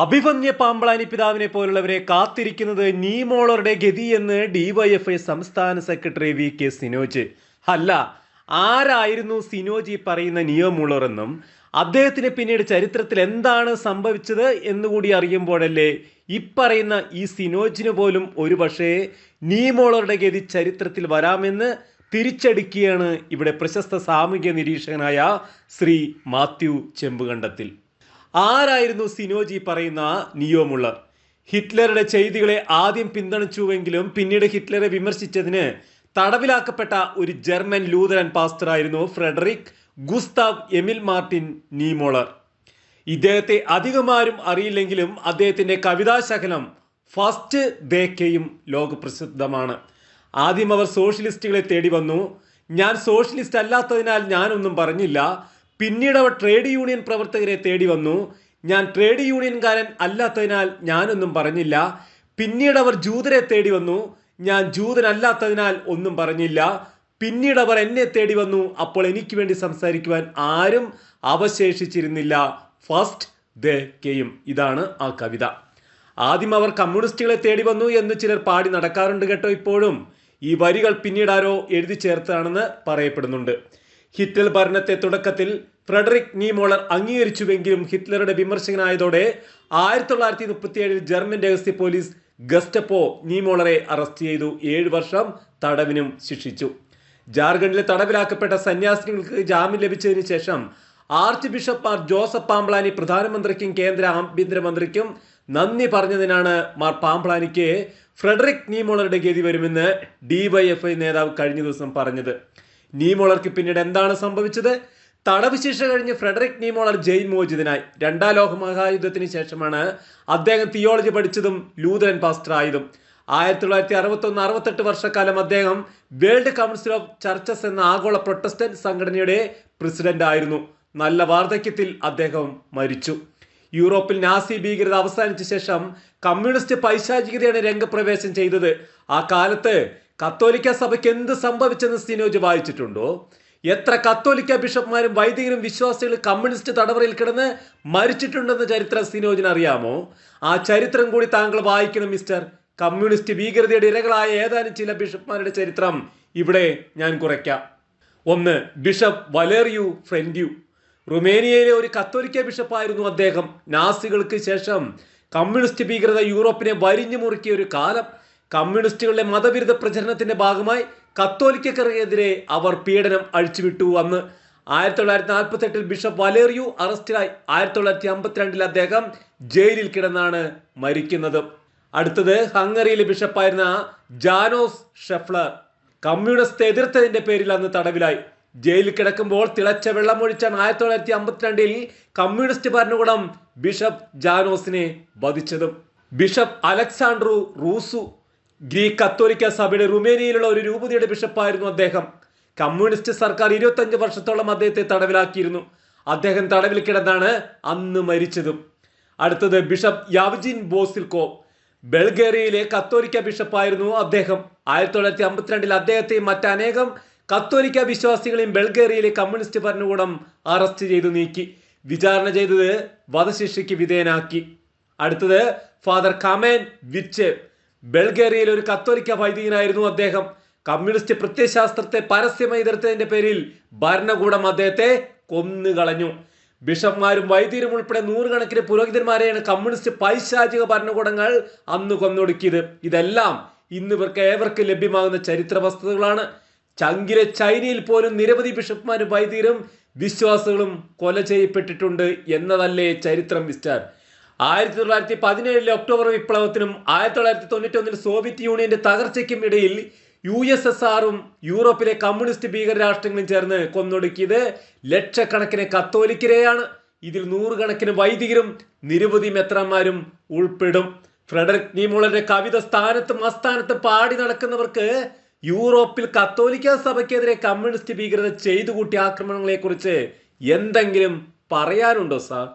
അഭിമന്യ പാമ്പളാനി പിതാവിനെ പോലുള്ളവരെ കാത്തിരിക്കുന്നത് നീമോളറുടെ ഗതി എന്ന് ഡിവൈഎഫ്ഐ സംസ്ഥാന സെക്രട്ടറി വി കെ സിനോജ്. അല്ല ആരായിരുന്നു സിനോജി പറയുന്ന നിയമോളർ എന്നും അദ്ദേഹത്തിന് പിന്നീട് ചരിത്രത്തിൽ എന്താണ് സംഭവിച്ചത് എന്നുകൂടി അറിയുമ്പോഴല്ലേ ഇപ്പറയുന്ന ഈ സിനോജിന് പോലും ഒരുപക്ഷേ നീമോളറുടെ ഗതി ചരിത്രത്തിൽ വരാമെന്ന് തിരിച്ചടിക്കുകയാണ് ഇവിടെ പ്രശസ്ത സാമൂഹ്യ നിരീക്ഷകനായ ശ്രീ മാത്യു ചെമ്പുകണ്ടത്തിൽ. ആരായിരുന്നു സിനോജി പറയുന്ന നിയോമുള്ളർ ഹിറ്റ്ലറുടെ ചെയ്തികളെ ആദ്യം പിന്തുണച്ചുവെങ്കിലും പിന്നീട് ഹിറ്റ്ലറെ വിമർശിച്ചതിന് തടവിലാക്കപ്പെട്ട ഒരു German Lutheran പാസ്റ്ററായിരുന്നു Friedrich Gustav Emil Martin Niemoller. ഇദ്ദേഹത്തെ അധികമാരും അറിയില്ലെങ്കിലും അദ്ദേഹത്തിന്റെ കവിതാശകലം ഫസ്റ്റ് ദേക്കയും ലോകപ്രസിദ്ധമാണ്. ആദ്യം അവർ സോഷ്യലിസ്റ്റുകളെ തേടി വന്നു. ഞാൻ സോഷ്യലിസ്റ്റ് അല്ലാത്തതിനാൽ ഞാനൊന്നും പറഞ്ഞില്ല. പിന്നീട് അവർ ട്രേഡ് യൂണിയൻ പ്രവർത്തകരെ തേടി വന്നു. ഞാൻ ട്രേഡ് യൂണിയൻകാരൻ അല്ലാത്തതിനാൽ ഞാനൊന്നും പറഞ്ഞില്ല. പിന്നീട് അവർ ജൂതരെ തേടി വന്നു. ഞാൻ ജൂതനല്ലാത്തതിനാൽ ഒന്നും പറഞ്ഞില്ല. പിന്നീട് അവർ എന്നെ തേടി വന്നു. അപ്പോൾ എനിക്ക് വേണ്ടി സംസാരിക്കുവാൻ ആരും അവശേഷിച്ചിരുന്നില്ല. ഫസ്റ്റ് ദ കെയും ഇതാണ് ആ കവിത. ആദ്യം അവർ കമ്മ്യൂണിസ്റ്റുകളെ തേടി വന്നു എന്ന് ചിലർ പാടി നടക്കാറുണ്ട് കേട്ടോ ഇപ്പോഴും. ഈ വരികൾ പിന്നീട് ആരോ എഴുതി ചേർത്താണെന്ന് പറയപ്പെടുന്നുണ്ട്. ഹിറ്റ്ലർ ഭരണത്തെ തുടക്കത്തിൽ ഫ്രെഡറിക് നീമോളർ അംഗീകരിച്ചുവെങ്കിലും ഹിറ്റ്ലറുടെ വിമർശകനായതോടെ ആയിരത്തി തൊള്ളായിരത്തി മുപ്പത്തിയേഴിൽ ജർമ്മൻ രഹസ്യ പോലീസ് ഗസ്റ്റപ്പോ നീമോളറെ അറസ്റ്റ് ചെയ്തു. ഏഴ് വർഷം തടവിനും ശിക്ഷിച്ചു. ജാർഖണ്ഡിലെ തടവിലാക്കപ്പെട്ട സന്യാസിനികൾക്ക് ജാമ്യം ലഭിച്ചതിന് ശേഷം ആർച്ച് ബിഷപ്പ് മാർ ജോസഫ് പാംപ്ലാനി പ്രധാനമന്ത്രിക്കും കേന്ദ്ര ആഭ്യന്തരമന്ത്രിക്കും നന്ദി പറഞ്ഞതിനാണ് മാർ പാംപ്ലാനിക്ക് ഫ്രെഡറിക് നീമോളറുടെ ഗതി വരുമെന്ന് ഡിവൈഎഫ്ഐ നേതാവ് കഴിഞ്ഞ ദിവസം പറഞ്ഞത്. നീമോളർക്ക് പിന്നീട് എന്താണ് സംഭവിച്ചത്? തടവ് ശിക്ഷ കഴിഞ്ഞ് ഫ്രെഡറിക് നീമോളർ ജയിൽ മോചിതനായി. രണ്ടാം ലോക മഹായുദ്ധത്തിന് ശേഷമാണ് അദ്ദേഹം തിയോളജി പഠിച്ചതും ലൂതരൻ പാസ്റ്റർ ആയതും ആയിരത്തി തൊള്ളായിരത്തി അറുപത്തി ഒന്ന് അറുപത്തെട്ട് വർഷക്കാലം അദ്ദേഹം വേൾഡ് കൗൺസിൽ ഓഫ് ചർച്ചസ് എന്ന ആഗോള പ്രൊട്ടസ്റ്റന്റ് സംഘടനയുടെ പ്രസിഡന്റ് ആയിരുന്നു നല്ല വാർദ്ധക്യത്തിൽ അദ്ദേഹം മരിച്ചു. യൂറോപ്പിൽ നാസി ഭീകരത അവസാനിച്ച ശേഷം കമ്മ്യൂണിസ്റ്റ് പൈശാചികതയാണ് രംഗപ്രവേശം ചെയ്തത്. ആ കാലത്ത് കത്തോലിക്ക സഭയ്ക്ക് എന്ത് സംഭവിച്ചെന്ന് സിനോജ് വായിച്ചിട്ടുണ്ടോ? എത്ര കത്തോലിക്ക ബിഷപ്പ്മാരും വൈദികരും വിശ്വാസികളും കമ്മ്യൂണിസ്റ്റ് തടവറയിൽ കിടന്ന് മരിച്ചിട്ടുണ്ടെന്ന് ചരിത്രം സിനോജിന് അറിയാമോ? ആ ചരിത്രം കൂടി താങ്കൾ വായിക്കണം മിസ്റ്റർ. കമ്മ്യൂണിസ്റ്റ് ഭീകരതയുടെ ഇരകളായ ഏതാനും ചില ബിഷപ്പ്മാരുടെ ചരിത്രം ഇവിടെ ഞാൻ കുറയ്ക്കാം. ഒന്ന് ബിഷപ്പ് വലേറിയു ഫ്രെൻഡ്യു. റുമേനിയയിലെ ഒരു കത്തോലിക്ക ബിഷപ്പായിരുന്നു അദ്ദേഹം. നാസികൾക്ക് ശേഷം കമ്മ്യൂണിസ്റ്റ് ഭീകരത യൂറോപ്പിനെ വരിഞ്ഞു മുറുക്കിയ ഒരു കാലം. കമ്മ്യൂണിസ്റ്റുകളുടെ മതവിരുദ്ധ പ്രചരണത്തിന്റെ ഭാഗമായി കത്തോലിക്കർക്കെതിരെ അവർ പീഡനം അഴിച്ചുവിട്ടു അന്ന്. ആയിരത്തി തൊള്ളായിരത്തി നാൽപ്പത്തി എട്ടിൽ ബിഷപ്പ് വലേറിയു അറസ്റ്റിലായി. ആയിരത്തി തൊള്ളായിരത്തി അമ്പത്തിരണ്ടിൽ അദ്ദേഹം ജയിലിൽ കിടന്നാണ് മരിക്കുന്നത്. അടുത്തത് ഹംഗറിയിലെ ബിഷപ്പായിരുന്ന ജാനോസ് ഷെഫ്ലർ. കമ്മ്യൂണിസ്റ്റ് എതിർത്തതിന്റെ പേരിൽ അന്ന് തടവിലായി. ജയിലിൽ കിടക്കുമ്പോൾ തിളച്ച വെള്ളമൊഴിച്ചാണ് ആയിരത്തി തൊള്ളായിരത്തി അമ്പത്തിരണ്ടിൽ കമ്മ്യൂണിസ്റ്റ് ഭരണകൂടം ബിഷപ്പ് ജാനോസിനെ വധിച്ചതും. ബിഷപ്പ് അലക്സാണ്ട്രു റൂസു ഗ്രീക്ക് കത്തോലിക്ക സഭയുടെ റുമേനിയയിലുള്ള ഒരു രൂപതയുടെ ബിഷപ്പായിരുന്നു അദ്ദേഹം. കമ്മ്യൂണിസ്റ്റ് സർക്കാർ ഇരുപത്തഞ്ച് വർഷത്തോളം അദ്ദേഹത്തെ തടവിലാക്കിയിരുന്നു. അദ്ദേഹം തടവിൽ കിടന്നാണ് അന്ന് മരിച്ചതും. അടുത്തത് ബിഷപ്പ് യാവ്ജിൻ ബോസിൽക്കോ. ബൾഗേറിയയിലെ കത്തോലിക്ക ബിഷപ്പായിരുന്നു അദ്ദേഹം. ആയിരത്തി തൊള്ളായിരത്തി അമ്പത്തിരണ്ടിൽ അദ്ദേഹത്തെയും മറ്റനേകം കത്തോലിക്ക വിശ്വാസികളെയും ബൾഗേറിയയിലെ കമ്മ്യൂണിസ്റ്റ് ഭരണകൂടം അറസ്റ്റ് ചെയ്തു നീക്കി. വിചാരണ ചെയ്തത് വധശിക്ഷയ്ക്ക് വിധേയനാക്കി. അടുത്തത് ഫാദർ കമേൻ വിച്ച് ബൾഗേറിയയിലെ ഒരു കത്തോലിക്ക വൈദികനായിരുന്നു അദ്ദേഹം. കമ്മ്യൂണിസ്റ്റ് പ്രത്യയശാസ്ത്രത്തെ പരസ്യമായി എതിർത്തതിന്റെ പേരിൽ ഭരണകൂടം അദ്ദേഹത്തെ കൊന്നുകളഞ്ഞു. ബിഷപ്പ്മാരും വൈദ്യരും ഉൾപ്പെടെ നൂറുകണക്കിന് പുരോഹിതന്മാരെയാണ് കമ്മ്യൂണിസ്റ്റ് പൈശാചിക ഭരണകൂടങ്ങൾ അന്ന് കൊന്നൊടുക്കിയത്. ഇതെല്ലാം ഇന്ന് ഇവർക്ക് ഏവർക്ക് ലഭ്യമാകുന്ന ചരിത്ര വസ്തുതകളാണ് ചങ്കിലെ ചൈനയിൽ പോലും നിരവധി ബിഷപ്പ്മാരും വൈദികരും വിശ്വാസികളും കൊല ചെയ്യപ്പെട്ടിട്ടുണ്ട് എന്നതല്ലേ ചരിത്രം മിസ്റ്റർ? ആയിരത്തി തൊള്ളായിരത്തി പതിനേഴിലെ ഒക്ടോബർ വിപ്ലവത്തിനും ആയിരത്തി തൊള്ളായിരത്തി തൊണ്ണൂറ്റി ഒന്നിൽ സോവിയറ്റ് യൂണിയന്റെ തകർച്ചയ്ക്കും ഇടയിൽ യു എസ് എസ് ആറും യൂറോപ്പിലെ കമ്മ്യൂണിസ്റ്റ് ഭീകരരാഷ്ട്രങ്ങളും ചേർന്ന് കൊന്നൊടുക്കിയത് ലക്ഷക്കണക്കിന് കത്തോലിക്കരെയാണ്. ഇതിൽ നൂറുകണക്കിന് വൈദികരും നിരവധി മെത്രന്മാരും ഉൾപ്പെടും. ഫ്രെഡറിക് നീമോളന്റെ കവിത സ്ഥാനത്തും അസ്ഥാനത്തും പാടി നടക്കുന്നവർക്ക് യൂറോപ്പിൽ കത്തോലിക്ക സഭയ്ക്കെതിരെ കമ്മ്യൂണിസ്റ്റ് ഭീകരത ചെയ്തു കൂട്ടിയ ആക്രമണങ്ങളെ കുറിച്ച് എന്തെങ്കിലും പറയാനുണ്ടോ സാർ?